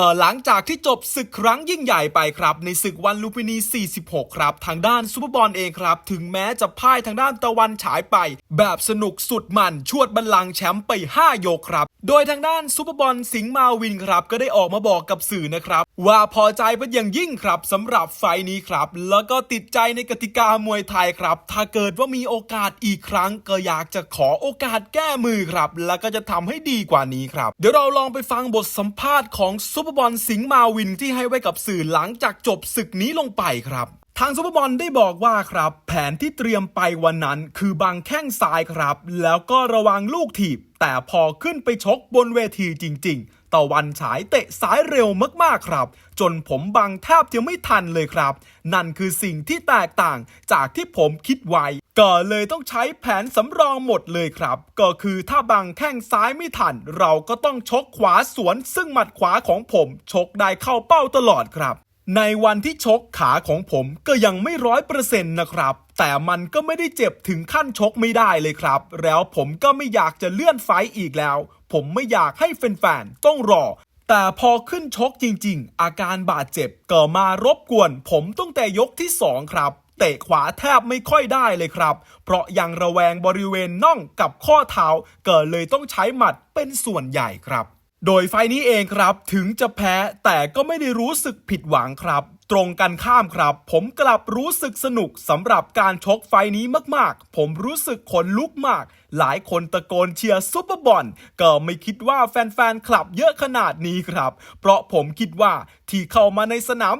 ก็หลังจากที่จบศึกครั้งยิ่งใหญ่ไปครับ ในศึกวันลูปินี 46 ครับ ทางด้านซูเปอร์บอลเองครับ ถึงแม้จะพ่ายทางด้านตะวันฉายไป แบบสนุกสุดมันชวดบัลลังก์แชมป์ไป5ยกครับ โดยทางด้านซูเปอร์บอลสิงห์มาวินครับ ก็ได้ออกมาบอกกับสื่อนะครับ ว่าพอใจเป็นอย่างยิ่งครับสำหรับไฟล์นี้ครับ แล้วก็ติดใจในกติกามวยไทยครับ ถ้าเกิดว่ามีโอกาสอีกครั้ง ก็อยากจะขอโอกาสแก้มือครับ แล้วก็จะทำให้ดีกว่านี้ครับ เดี๋ยวเราลองไปฟังบทสัมภาษณ์ของซูเปอร์บอลสิงห์มาวินที่ให้ไว้กับสื่อหลังจากจบศึกนี้ลงไปครับทางซูเปอร์บอลได้บอกว่าครับ แผนที่เตรียมไปวันนั้น คือบังแข้งซ้ายครับ แล้วก็ระวังลูกถีบ แต่พอขึ้นไปชกบนเวทีจริง ๆ ตะวันฉายเตะซ้ายเร็วมากๆครับ จนผมบังแทบจะไม่ทันเลยครับ นั่นคือสิ่งที่แตกต่างจากที่ผมคิดไว้ก็เลยต้องใช้แผนสำรองหมดเลยครับ ก็คือถ้าบังแข้งซ้ายไม่ทัน เราก็ต้องชกขวาสวน ซึ่งหมัดขวาของผม ชกได้เข้าเป้าตลอดครับ ในวันที่ชกขาของผมก็ยังไม่ร้อยเปอร์เซ็นต์นะครับ แต่มันก็ไม่ได้เจ็บถึงขั้นชกไม่ได้เลยครับ แล้วผมก็ไม่อยากจะเลื่อนไฟอีกแล้ว ผมไม่อยากให้แฟนๆต้องรอ แต่พอขึ้นชกจริงๆ อาการบาดเจ็บก็มารบกวน ผมตั้งแต่ยกที่2ครับเตะขวาแทบไม่ค่อยได้เลยครับ เพราะยังระแวงบริเวณน่องกับข้อเท้า เก็เลยต้องใช้หมัดเป็นส่วนใหญ่ครับ โดยไฟนี้เองครับถึงจะแพ้แต่ก็ไม่ได้รู้สึกผิดหวังครับ ตรงกันข้ามครับ ผมกลับรู้สึกสนุกสำหรับการชกไฟนี้มากๆ ผมรู้สึกขนลุกมาก หลายคนตะโกนเชียร์ซุปเปอร์บอลก็ไม่คิดว่าแฟนๆคลับเยอะขนาดนี้ครับ เพราะผมคิดว่าที่เข้ามาในสนาม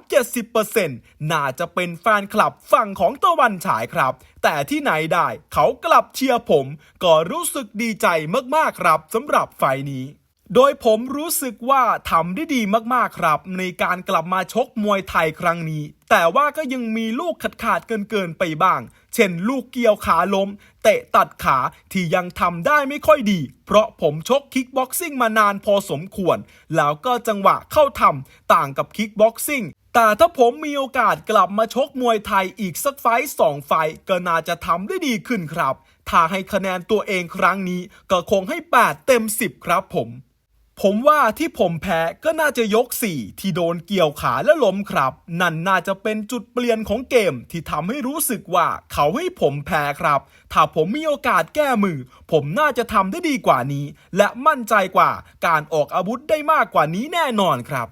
70%น่าจะเป็นแฟนคลับฝั่งของตะวันฉายครับ แต่ที่ไหนได้เขากลับเชียร์ผม ก็รู้สึกดีใจมากๆครับสำหรับไฟนี้ โดยผมรู้สึกว่าทำได้ดีมากๆครับ ในการกลับมาชกมวยไทยครั้งนี้ แต่ว่าก็ยังมีลูกขาดขาดเกินเกินๆไปบ้าง เช่น ลูกเกี่ยวขาล้ม เตะตัดขาที่ยังทำได้ไม่ค่อยดี เพราะผมชกคิกบ็อกซิ่งมานานพอสมควร แล้วก็จังหวะเข้าทำต่างกับคิกบ็อกซิ่งแต่ถ้าผมมีโอกาสกลับมาชกมวยไทยอีกสักไฟสองไฟก็น่าจะทำได้ดีขึ้นครับ ถ้าให้คะแนนตัวเองครั้งนี้ก็คงให้ 8 เต็ม 10 ครับผม ผมว่าที่ผมแพ้ก็น่าจะยก 4 ที่โดนเกี่ยวขาและล้มครับ นั่นน่าจะเป็นจุดเปลี่ยนของเกมที่ทำให้รู้สึกว่าเขาให้ผมแพ้ครับ ถ้าผมมีโอกาสแก้มือ ผมน่าจะทำได้ดีกว่านี้ และมั่นใจกว่าการออกอาวุธได้มากกว่านี้แน่นอนครับ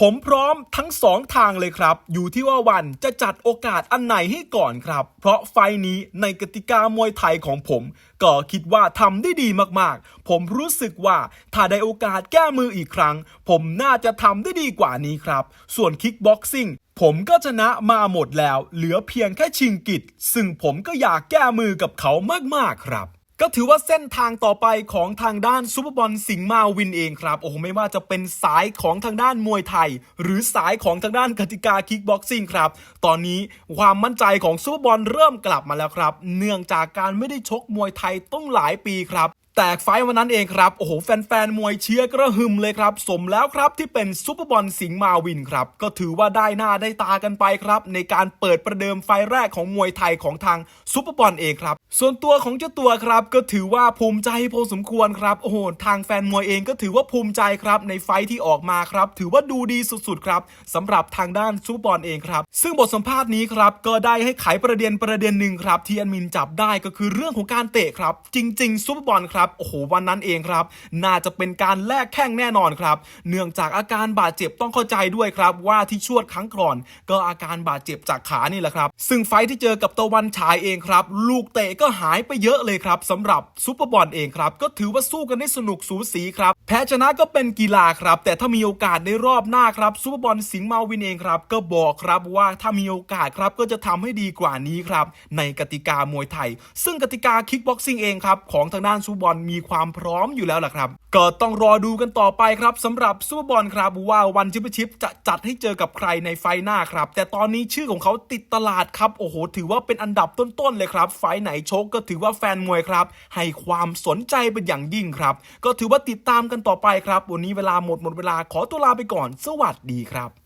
ผมพร้อมทั้งสองทางเลยครับ อยู่ที่ว่าวันจะจัดโอกาสอันไหนให้ก่อนครับ เพราะไฟนี้ในกติกามวยไทยของผม ก็คิดว่าทำได้ดีมากๆ ผมรู้สึกว่าถ้าได้โอกาสแก้มืออีกครั้ง ผมน่าจะทำได้ดีกว่านี้ครับ ส่วนคิกบ็อกซิ่งผมก็ชนะมาหมดแล้ว เหลือเพียงแค่ชิงกิจ ซึ่งผมก็อยากแก้มือกับเขามากๆครับ ก็ถือว่าเส้นทางต่อไปของทางด้านซูเปอร์บอลสิงห์มาวินเองครับ โอ้โห ไม่ว่าจะเป็นสายของทางด้านมวยไทย หรือสายของทางด้านกติกาคิกบ็อกซิ่งครับ ตอนนี้ความมั่นใจของซูเปอร์บอลเริ่มกลับมาแล้วครับ เนื่องจากการไม่ได้ชกมวยไทยต้องหลายปีครับ แต่ไฟวันนั้นเองครับ โอ้โห แฟนๆ มวยเชียร์กระหึ่มเลยครับ สมแล้วครับที่เป็นซูเปอร์บอลสิงห์มาวินครับ ก็ถือว่าได้หน้าได้ตากันไปครับ ในการเปิดประเดิมไฟแรกของมวยไทยของทางซูเปอร์บอลเองครับ ส่วนตัวของเจ้าตัวครับ ก็ถือว่าภูมิใจพอสมควรครับ โอ้โห ทางแฟนมวยเองก็ถือว่าภูมิใจครับ ในไฟที่ออกมาครับ ถือว่าดูดีสุดๆ ครับสำหรับทางด้านซูเปอร์บอลเองครับ ซึ่งบทสัมภาษณ์นี้ครับ ก็ได้ให้ไขประเด็นประเด็นหนึ่งครับที่แอดมินจับได้ก็คือเรื่องของการเตะครับ จริง ๆซูเปอร์บอลครับโอ้โหวันนั้นเองครับ น่าจะเป็นการแลกแข้งแน่นอนครับ เนื่องจากอาการบาดเจ็บต้องเข้าใจด้วยครับว่าที่ชวดครั้งก่อน ก็อาการบาดเจ็บจากขานี่แหละครับ ซึ่งไฟที่เจอกับตะวันฉายเองครับ ลูกเตะก็หายไปเยอะเลยครับสำหรับซูเปอร์บอลเองครับ ก็ถือว่าสู้กันได้สนุกสูสีครับแพ้ชนะก็เป็นกีฬาครับ แต่ถ้ามีโอกาสในรอบหน้าครับซูเปอร์บอลสิงห์มาวินเองครับ ก็บอกครับว่าถ้ามีโอกาสครับก็จะทำให้ดีกว่านี้ครับในกติกามวยไทย ซึ่งกติกาคิกบ็อกซิ่งเองครับของทางด้านซูเปอร์บอลมีความพร้อมอยู่แล้วล่ะครับ ก็ต้องรอดูกันต่อไปครับสำหรับซูเปอร์บอลครับว่าวันชิปชิปจะจัดให้เจอกับใครในไฟหน้าครับ แต่ตอนนี้ชื่อของเขาติดตลาดครับโอ้โห ถือว่าเป็นอันดับต้นๆเลยครับ ไฟไหนชกก็ถือว่าแฟนมวยครับ ให้ความสนใจเป็นอย่างยิ่งครับ ก็ถือว่าติดตามกันต่อไปครับ วันนี้เวลาหมดหมดเวลาขอตัวลาไปก่อน สวัสดีครับ